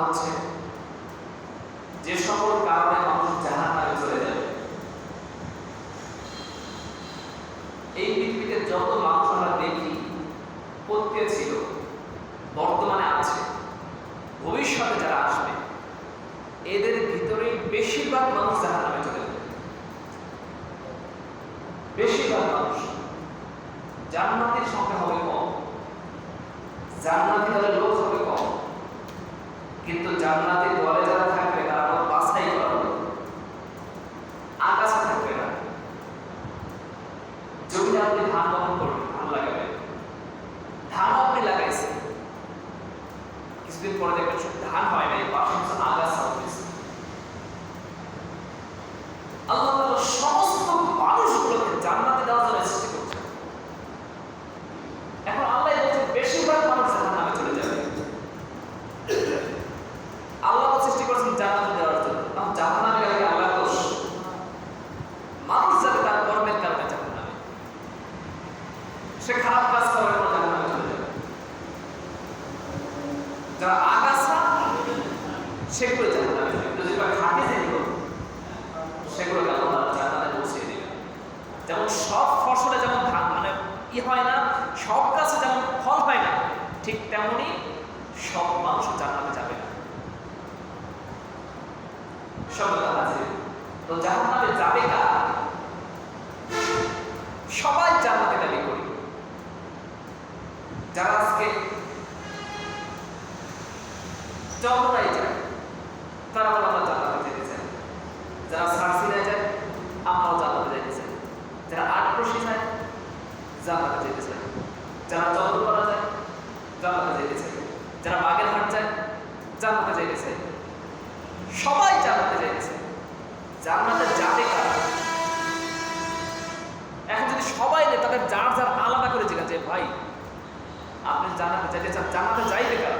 হচ্ছে। যে সকল কারণে মানুষ জাহান নামে চলে যাবে এই পৃথিবীতে যত মানুষ আমরা দেখি পত্যে ছিল বর্তমানে আছে ভবিষ্যতে যারা আসবে এদের ভিতরে বেশিরভাগ মানুষ জাহান নামে চলে যাবে বেশিরভাগ মানুষ জান্নাতের সংখ্যা হবে কম জান্নাতি দলের লোক হবে কম কিন্তু জান্নাতের দলে যারা থাকবে, তারা আবার বাছাই করা আকাশে থাকবে না। জমিতে আপনি ধান বপন করবেন, ধান লাগাবেন। ধান আপনি লাগাইছেন। কিছুদিন পরে দেখবেন ধান হয় নাই পাশে হচ্ছে আগাছা হয়েছে আল্লাহ তাআলা সমস্ত মানুষগুলোকে জান্নাতে দেওয়ার জন্য সৃষ্টি করছেন এখন আল্লাহ বলছেন বেশিরভাগ মানুষ জাহান্নামে চলে যাবে আল্লাহ তো সৃষ্টি করেছেন জান্নাতে দেওয়ার জন্য তখন জাহান্নামে গেলে কি আল্লাহ দোষ মানুষ যাবে তার কর্মের কারণে জাহান্নামে সে খারাপ কাজ করার পর জাহান্নামে চলে যাবে যারা আগাছা সেগুলো জাহান্নামে যাবে কিন্তু যেগুলো খাঁটি যেগুলো সেগুলোকে আল্লাহ জান্নাতে পৌঁছে দেবে যেমন সব ফসলে যেমন ধান মানে ই হয় না সব গাছে যেমন ফল হয় না ঠিক তেমনি সব মানুষ জান্নাতে যাবে না সব আছে তো জাহান্নামে যাবে কারা সবাই জান্নাতে দাবি করি। যারা আজকে যমুনায় যায় তারা আমরা জান্নাতে যেতে চাই যারা সার্সিনায় যায়, আমরাও জান্নাতে যেতে চাই। যারা আটরশি যায়, জান্নাতে যেতে চাই। যারা চন্দ্রপাড়া যায়, জান্নাতে যেতে চাই। যারা বাগেরহাট যায়, জান্নাতে যেতে চাই। সবাই জান্নাতে যেতে চাই জান্নাতে যাবে কারা? এখন যদি সবাই নেই তাদের যার যার আলাদা করে জিজ্ঞাসা ভাই, আপনি জান্নাতে যেতে চান জান্নাতে যাইবে কারা?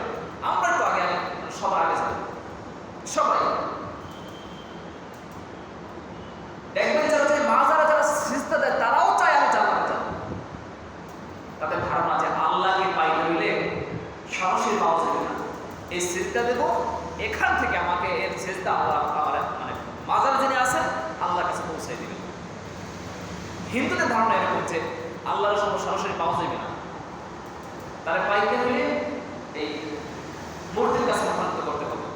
আমরা তো আগে সবার আগে যাব সবাই। দেখবেন যারা যে মাজারা যারা সিজদা দেয়, তারাও চায় আমি জান্নাতে যাব তাদের ধারণা যে আল্লাহকে পাইতে হইলে সাহসী পাওয়া যাবে না। এই সিজদা দেব, এখান থেকে আমাকে এর সিজদা আল্লাহ আমার মানে মাজার যিনি আছেন, আল্লাহর কাছে পৌঁছাই দিবেন। হিন্দুদের ধারণা এরকম যে আল্লাহর সঙ্গে সরাসরি পাওয়া যাবে না। তারা পাইতে হইলে এই মূর্তির কাছে মাথা নত করতে হবে।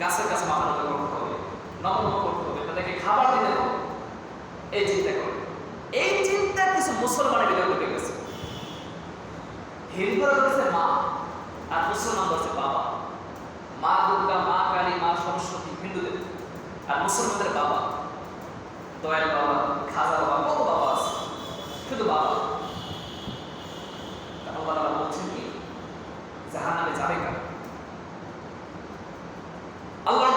গাছের কাছে মাথা নত করতে হবে। নমন করতে হবে। তাদেরকে খাবার দিতে হবে। এই চিন্তা করে। এই চিন্তা কিছু মুসলমানের ভিতরে ঢুকে গেছে। হিন্দুরা বলছে মা আর মুসলমান বলছে বাবা। মা দুর্গা, মা কালী, মা সরস্বতী, হিন্দুদের। আর মুসলমানদের বাবা। দয়াল বাবা, খাজা বাবা। শুধু বাবা তারপর বাবা বলছেন কি জাহান্নামে যাবে কারা? আল্লাহ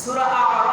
সুরা আরাফ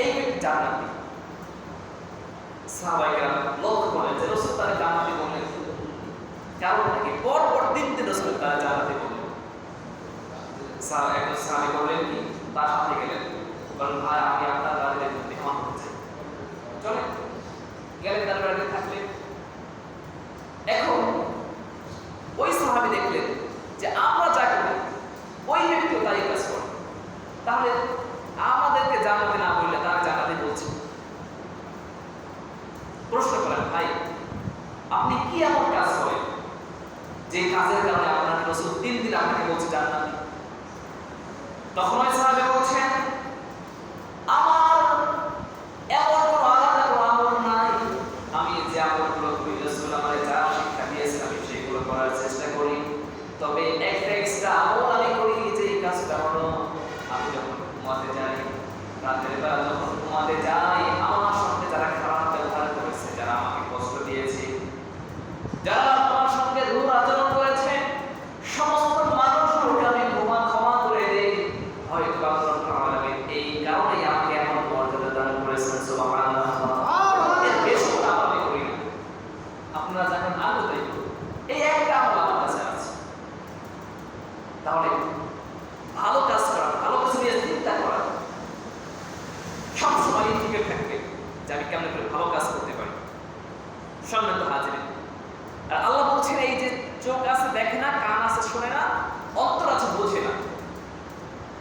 এই ব্যক্তি জান্নাতি সাহাবাইকার লক্ষ্য করেন যে রসুল তারা জান্নাতি বললেন কারণ নাকি পরপর তিন দিন রসুল তারা জান্নাতি বললেন একজন সাহাবি বললেন কি তার সাথে গেলেন কারণ ভাই আমি আপনার বাড়িতে ঘুরতে আমার হচ্ছে চলে গেলেন তার বাড়িতে থাকলেন এখন ওই সাহাবি দেখলেন যে আমরা যাকে করি, ওই ব্যক্তিও তাই কাজ করে। তাহলে আমাদেরকে জানাতে না বললে তারা জানাতে বলছে প্রশ্ন করেন, ভাই, আপনি কি এমন কাজ করেন যে কাজের কারণে আপনার রসুল তিন দিন আপনাকে বলছে জান্নাতি তখন ওই সাহেব বলছেন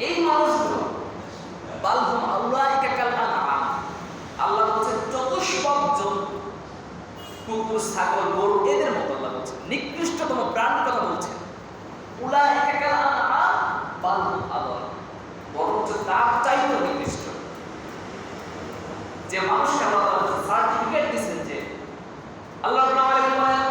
এই মানুষগুলো আল্লাহ আল্লাহ বলছে চতুষ্পজন কুকুর, ছাগল, গরু, এদের মতো আল্লাহ বলছে নিকৃষ্টতম প্রাণ কথা বলছে উলা বালহুম আল্লাহ বরঞ্চ তার চাইতে নিকৃষ্ট। যে মানুষকে আল্লাহ সার্টিফিকেট দিচ্ছেন যে, আল্লাহ বলেন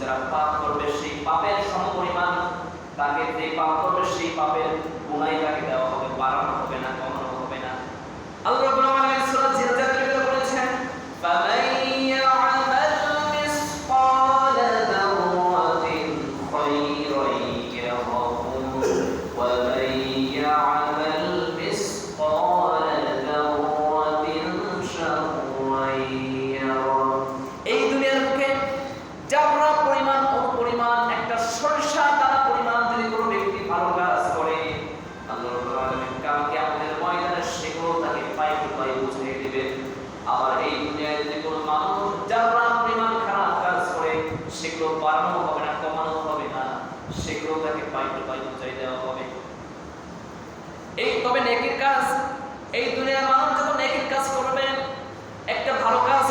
যারা পাপ করবে সেই পাপের সমপরিমাণ তাকে যে পাপ করবে সেই পাপের গুণাই তাকে দেওয়া হবে, বাড়ানো হবে না, কমানো হবে না। আল্লাহ নেকির কাজ এই দুনিয়ার মানুষ যখন নেকির কাজ করবেন একটা ভালো কাজ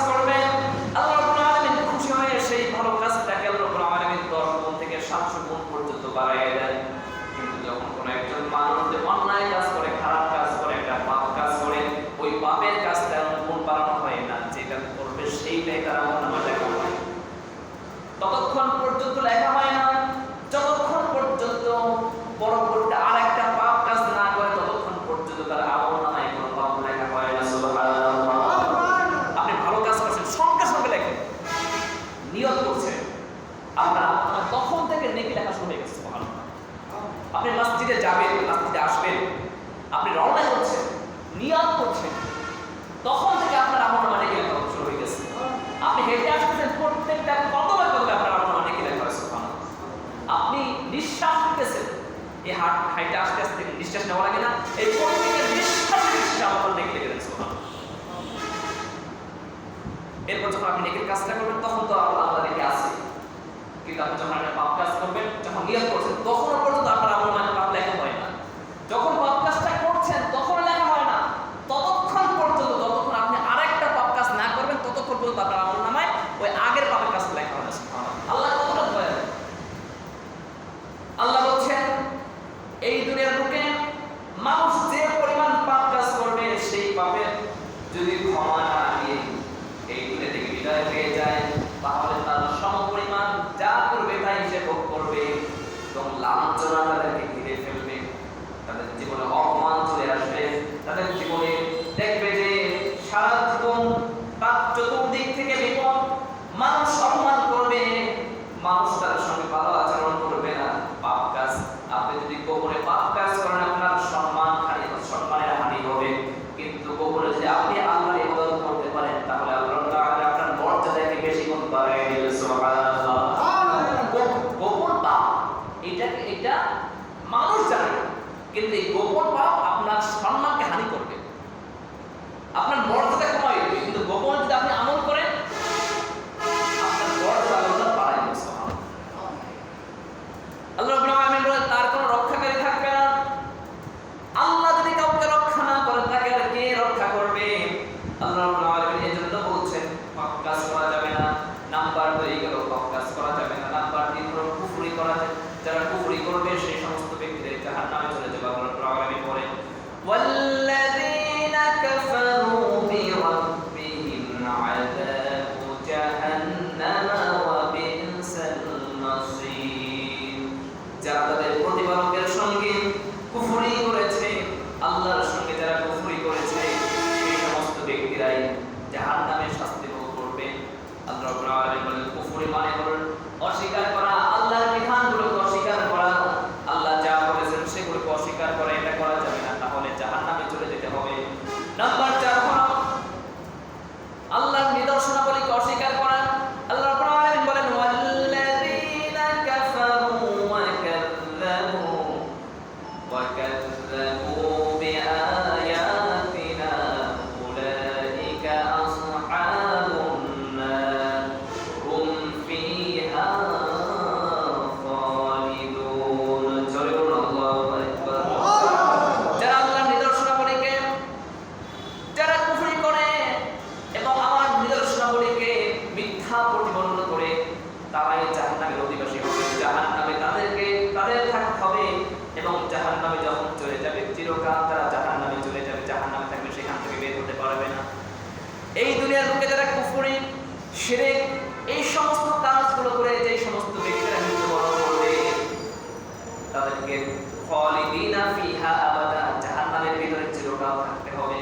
খালিদিনা ফিহা আবাদা জাহান্নামের ভিতরে চিরকাল থাকতে হবে।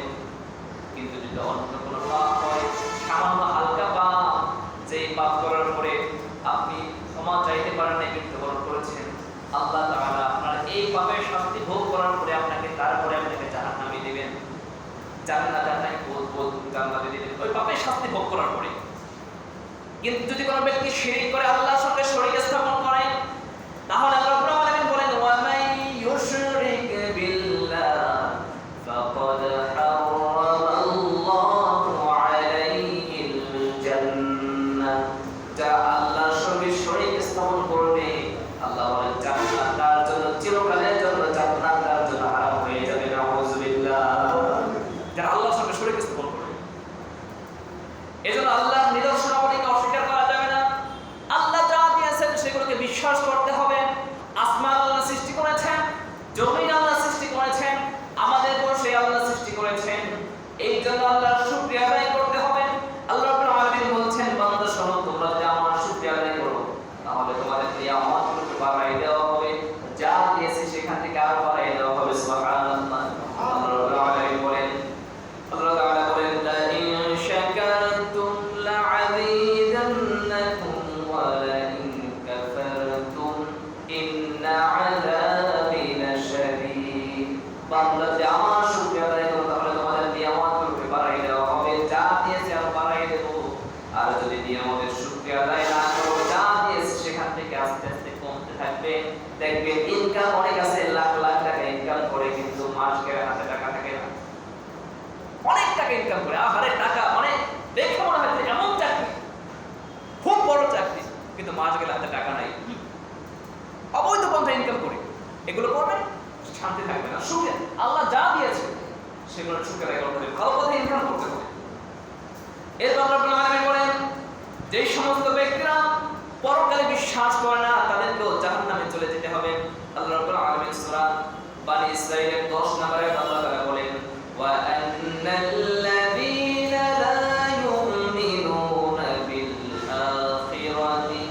কিন্তু যদি অন্য কোনো পাপ হয়, সামান্য হালকা পাপ পাপ করার পরে আপনি ক্ষমা চাইতে পারেন না করেছেন, আল্লাহ তাআলা আপনার এই পাপের শাস্তি ভোগ করার পরে আপনাকে, তারপরে আপনাকে জাহান্নামে দিবেন। জান্নাত আপনাকে বোধ জান্নাতে দিবেন। ওই পাপের শাস্তি ভোগ করার পরে। কিন্তু যদি কোনো ব্যক্তি শিরিক করে আল্লাহর সঙ্গে শরীর স্থাপন করে তাহলে আল্লাহ এজন্য আল্লাহ আসবে দেখবে ইনকাম অনেক আছে, লাখ লাখ টাকা ইনকাম করে, কিন্তু মাস গেলে হাতে টাকা থাকে না। অনেক টাকা ইনকাম করে, আহারে টাকা অনেক দেখে মনে হয় এমন চাকরি। খুব বড় চাকরি, কিন্তু মাস গেলে হাতে টাকা নাই। অবৈধ পন্থা ইনকাম করে, এগুলো করবেন শান্তি থাকবে না, সুখে। আল্লাহ যা দিয়েছে, সেগুলো সুখে রাখবে ভালো পথে ইনকাম করতে হবে। এরপর আপনার করেন বলেন যে সমস্ত ব্যক্তিরা পরকালে বিশ্বাস করে না, তাদেরকেও জাহান রাব্বুল আলামিন সূরা বানি ইসরাঈলের 10 নম্বরে আল্লাহ তাআলা বলেন ওয়া আন্নাল্লাযীনা লা ইউমিনুনা বিল আখিরাতি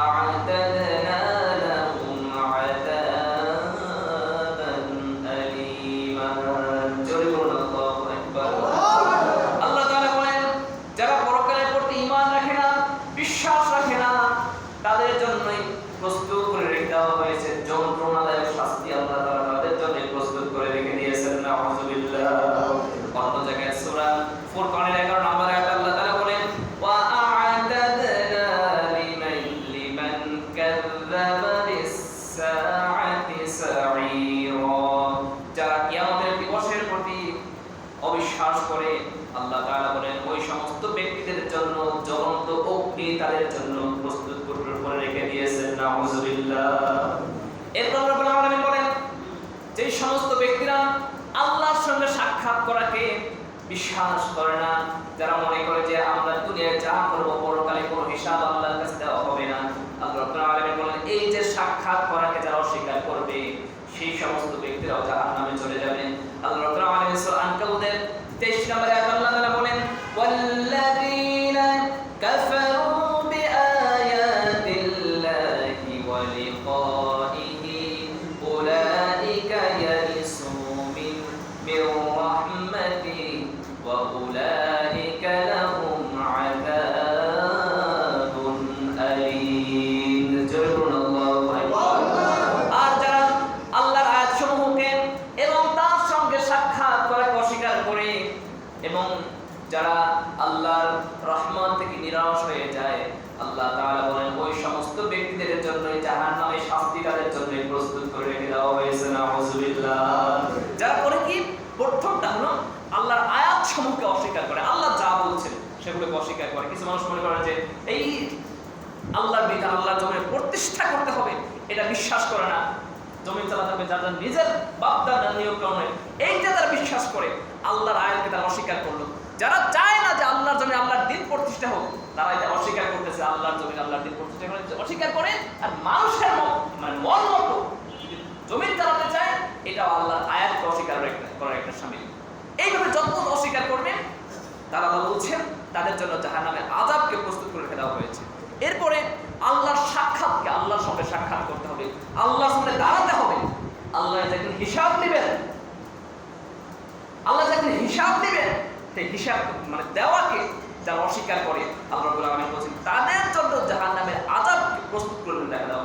আ'তাদনা লাহুম আযাবান আলীমা জোরে বলুন আল্লাহু আকবার আল্লাহ তাআলা বলেন যারা পরকালের প্রতি ঈমান রাখে না বিশ্বাস রাখে না তাদের জন্যই প্রস্তুত করে রেখে দেওয়া হয়েছে যন্ত্রণাদায়ক শাস্তি আল্লাহ তাআলা তাদের জন্য প্রস্তুত করে রেখে দিয়েছেন নাউযুবিল্লাহ অন্য জায়গায় সূরা ফুরকানের 11 নম্বর আয়াতে আল্লাহ তাআলা বলেন ওয়া আ'তাদনা লিমান লিমান কাযযাবা বিস-সাআতি সাঈরা যারা কিয়ামতের দিবসের প্রতি অবিশ্বাস করে আল্লাহ তাআলা বলেন ওই সমস্ত ব্যক্তিদের জন্য জ্বলন্ত অগ্নি তাদের জন্য প্রস্তুত করে করে রেখে দিয়েছেন নাউযুবিল্লাহ এরপর রব্বুল আলামিন বলেন যে সমস্ত ব্যক্তিরা আল্লাহর সঙ্গে সাক্ষাৎ করাকে বিশ্বাস করে না। যারা মনে করে যে আমরা দুনিয়ায় যা করব, পরকালে কোনো হিসাব আল্লাহর কাছে দেওয়া হবে না। বলেন, এই যে সাক্ষাৎ করাকে যারা অস্বীকার করবে, সেই সমস্ত ব্যক্তিরাও যারা নামে চলে যাবে। আল্লাহ সূরা ওদের 23 নম্বরে আয়াত আল্লাহ তাআলা বলেন ওয়াল্লাযীনা কাফারু বিআয়াতিল্লাহি ওয়া লিকাইহি উলাইকা ইয়ারিসু মিন মির রাহমাতি ওয়া উলাইকা লাহুম আযাবুন আলীম জোরে বলুন আল্লাহু আকবার আর যারা আল্লাহর আয়াতসমূহকে এবং তার সঙ্গে সাক্ষাৎ করাকে অস্বীকার করে এবং যারা আল্লাহর রহমান থেকে নিরাশ হয়ে যায় আল্লাহ তাআলা বলেন ওই সমস্ত ব্যক্তিদের জন্য জাহান্নামে শাস্তি তাদের জন্য প্রস্তুত করে রেখে যারা করে কি? প্রথমটা হলো আল্লাহর আয়াত সমূহকে অস্বীকার করে। আল্লাহ যা বলছেন সেগুলোকে অস্বীকার করে। কিছু মানুষ মনে করে যে এই আল্লাহর বিধান, আল্লাহর জমিনে প্রতিষ্ঠা করতে হবে, এটা বিশ্বাস করে না। জমি চালাতে হবে, যারা নিজের বাপদাদার নিয়োগ কারণে এইটা তারা বিশ্বাস করে। আল্লাহর আয়াতকে তারা অস্বীকার করল। যারা চায় না যে আল্লাহর জমি আল্লাহর দিন প্রতিষ্ঠা হোক, তারা এটা অস্বীকার করতেছে, আল্লাহর জমি আল্লাহর দিন প্রতিষ্ঠা করে, অস্বীকার করে, আর মানুষের মত মানে মন মতো যদি জমি চালাতে চায়, এটাও আল্লাহর আয়াতকে অস্বীকার করার একটা সামিল। এইভাবে যত অস্বীকার করবে, তারা আল্লাহ বলছেন, তাদের জন্য জাহান্নামের আযাবকে প্রস্তুত করে দেওয়া হয়েছে। এরপরে আল্লাহর সাক্ষাৎকে আল্লাহর সঙ্গে সাক্ষাৎ করতে হবে, আল্লাহর সঙ্গে দাঁড়াতে হবে। আল্লাহ যখন হিসাব নেবেন আল্লাহ যখন হিসাব নেবেন সেই হিসাব মানে দেওয়াকে যারা অস্বীকার করে, আল্লাহ বলেছেন, তাদের জন্য জাহান্নামের আযাবকে প্রস্তুত করে দেখা দেওয়া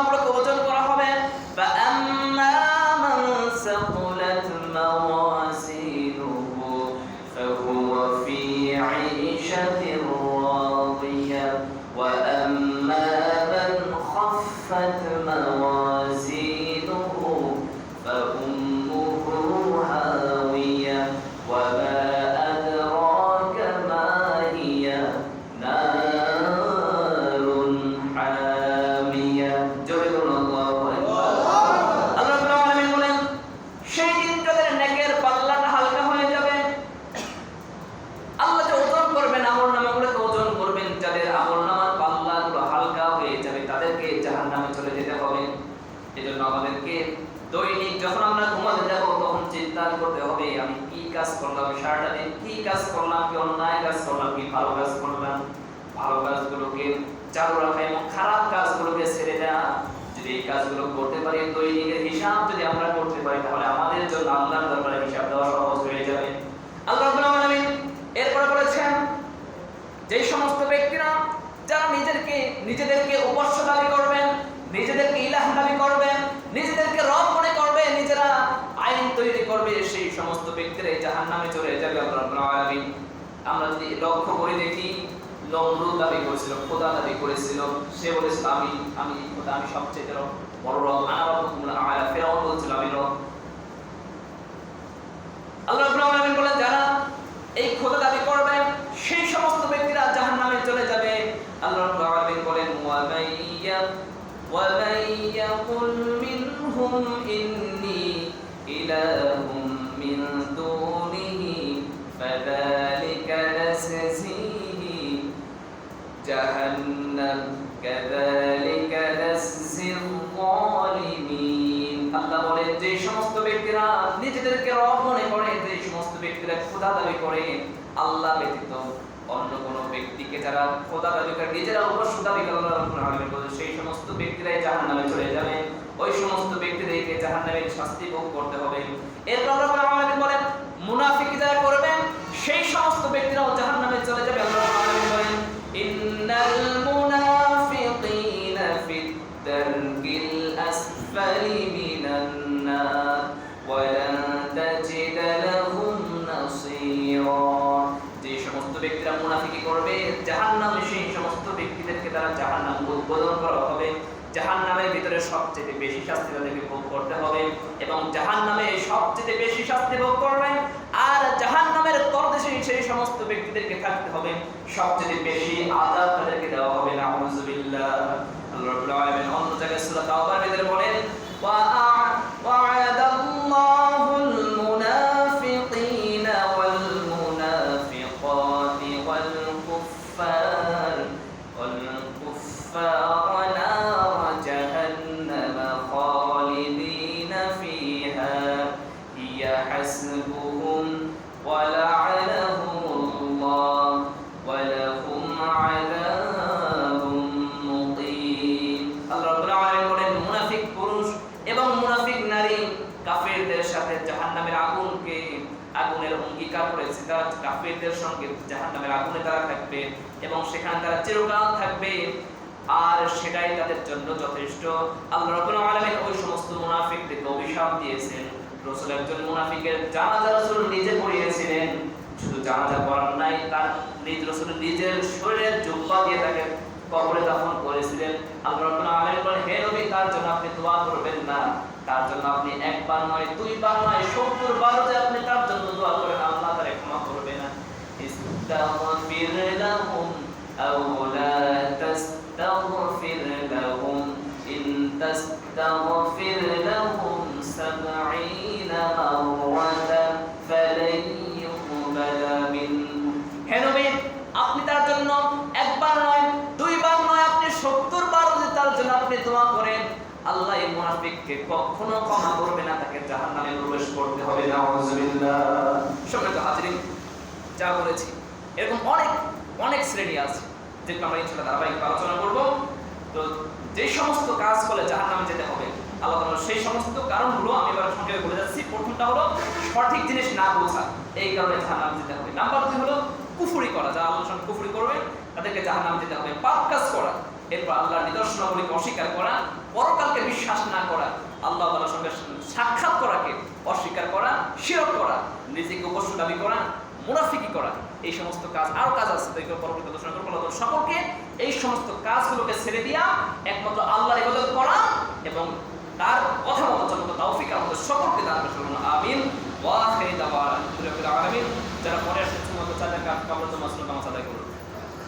ব্যক্তিরা যারা নিজেদেরকে নিজেদেরকে উপাস্য দাবি করবেন, নিজেদেরকে ইলাহ দাবি করবেন, নিজেদেরকে রব মনে করবে নিজেরা আইন তৈরি করবে, সেই জাহান্নামে চলে যাবে আল্লাহ রাব্বুল আলামিন। আমরা যদি লক্ষ্য করে দেখি, নমরুদ দাবি করেছিল, খোদা দাবি করেছিল, সে বলেছিল, আমি আমি, খোদা, আমি সবচেয়ে বড় রব আনা রব্বুকুম আলা ফেরাউন বলছিল, আমি রব। আল্লাহ রাব্বুল বলেন, যারা এই খোদা দাবি করবে সেই সমস্ত ব্যক্তিরা জাহান্নামে চলে যাবে আল্লাহ রাব্বুল আলামিন বলেন ওয়া মাইয়া ওয়া মাইয়াকুল মিনহুম ইন্নী ইলাহুম মিন দুনিহি ফাযালিকা নাসজিহি জাহান্নাম কাযালিকা নাসজিল যালিমিন আল্লাহ বলেন, যে সমস্ত ব্যক্তিরা নিজেদেরকে রব মনে করে, যে সমস্ত ব্যক্তিরা খোদা দাবি করে, আল্লাহ ব্যতীত অন্য কোন ব্যক্তিকে যারা খোদা দাবি করে নিজেরা অবশ্য দাবি করে সেই সমস্ত ব্যক্তিরাই জাহান্নামে চলে যাবে। ওই সমস্ত ব্যক্তিদেরকে জাহান্নামের শাস্তি ভোগ করতে হবে। এরপর আমাদের বলেন, মুনাফিক যারা করবেন সেই সমস্ত ব্যক্তিরাও জাহান্নামে চলে যাবে। আল্লাহ বলেন জাহান্নামে সেই সমস্ত ব্যক্তিদেরকে দ্বারা জাহান্নাম উদ্বোধন করা হবে। জাহান্নামের ভিতরে সবচেয়ে বেশি শাস্তি তাদেরকে ভোগ করতে হবে এবং জাহান্নামে সবচেয়ে বেশি শাস্তি ভোগ করবেন। আর জাহান্নামের তরদেশে সেই সমস্ত ব্যক্তিদেরকে থাকতে হবে। সবচেয়ে বেশি আজাদ তাদেরকে দেওয়া হবে না। আল্লাহ রাব্বুল আলামিন অন্য জায়গায় সূরা তাওবার ভিতরে বলেন, ওয়া সঙ্গে জাহান্নামের আগুনে তারা থাকবে এবং সেখানে তারা চিরকাল থাকবে। আর সেটাই তাদের জন্য যথেষ্ট। আল্লাহ আলামিন ওই সমস্ত মুনাফিকদেরকে অভিশাপ দিয়েছেন। রাসূল একজন মুনাফিকের জানাজা রাসূল নিজে পড়িয়েছিলেন। শুধু জানাজা পড়ার নাই, তার নিজ রাসূল নিজের শরীরের জুব্বা দিয়ে তাকে কবরে দাফন করেছিলেন। আল্লাহ আলামিন বলেন, হে নবী, তার জন্য আপনি দোয়া করবেন না। তার জন্য আপনি একবার নয়, দুইবার নয় সত্তর বারোতে আপনি তার জন্য দোয়া করেন আল্লাহ তারে ক্ষমা করবে না আও লা তাস্তাগফির লাহুম ইন তাস্তাগফির লাহুম সাবঈনা মাররাতান ফালান ইউকবালা মিনহুম হে নবী আপনি তার জন্য একবার নয় দুইবার নয় আপনি সত্তর বার যদি তার জন্য আপনি দোয়া করেন আল্লাহ এই মুনাফিককে কখনো ক্ষমা করবে না তাকে জাহান্নামে প্রবেশ করতে হবে। নাউযুবিল্লাহ সম্মানিত হাজিরিন যা বলেছি এরকম অনেক অনেক শ্রেণি আছে যেগুলো আমরা ইনশাআল্লাহ ধারাবাহিক আলোচনা করব। তো যে সমস্ত কাজ করলে জাহান্নামে যেতে হবে, আল্লাহ তাআলা সেই সমস্ত কারণগুলো আমি এবার সংক্ষেপে বলে যাচ্ছি। প্রথমটা হলো সঠিক জিনিস না বোঝা, এই কারণে জাহান্নামে যেতে হবে। নাম্বার দুই হলো কুফরি করা, যারা আল্লাহর সঙ্গে কুফরি করবে, তাদেরকে জাহান্নামে যেতে হবে। পাপ কাজ করা, এরপর আল্লাহর নিদর্শনাবলীকে অস্বীকার করা, পরকালকে বিশ্বাস না করা, আল্লাহ তালার সঙ্গে সাক্ষাৎ করাকে অস্বীকার করা, শিরক করা, নিজেকে অবশ্য দাবি করা, মুনাফিকি করা এই সমস্ত কাজ আরও কাজ আছে দেখবে পরবর্তী আলোচনা করব আল্লাহ সকলকে এই সমস্ত কাজগুলোকে ছেড়ে দিয়া, একমাত্র আল্লাহ ইবাদত করা এবং তার কথা মতো চলতে তৌফিক আমাদের সকলকে দান করুন আমিন। ওয়া খেয়ে ওয়া আলহামদুলিল্লাহি যারা পরে আসছে মতো চাঁদা কাজ কামড় মাসলুক আমার সাদাই করুন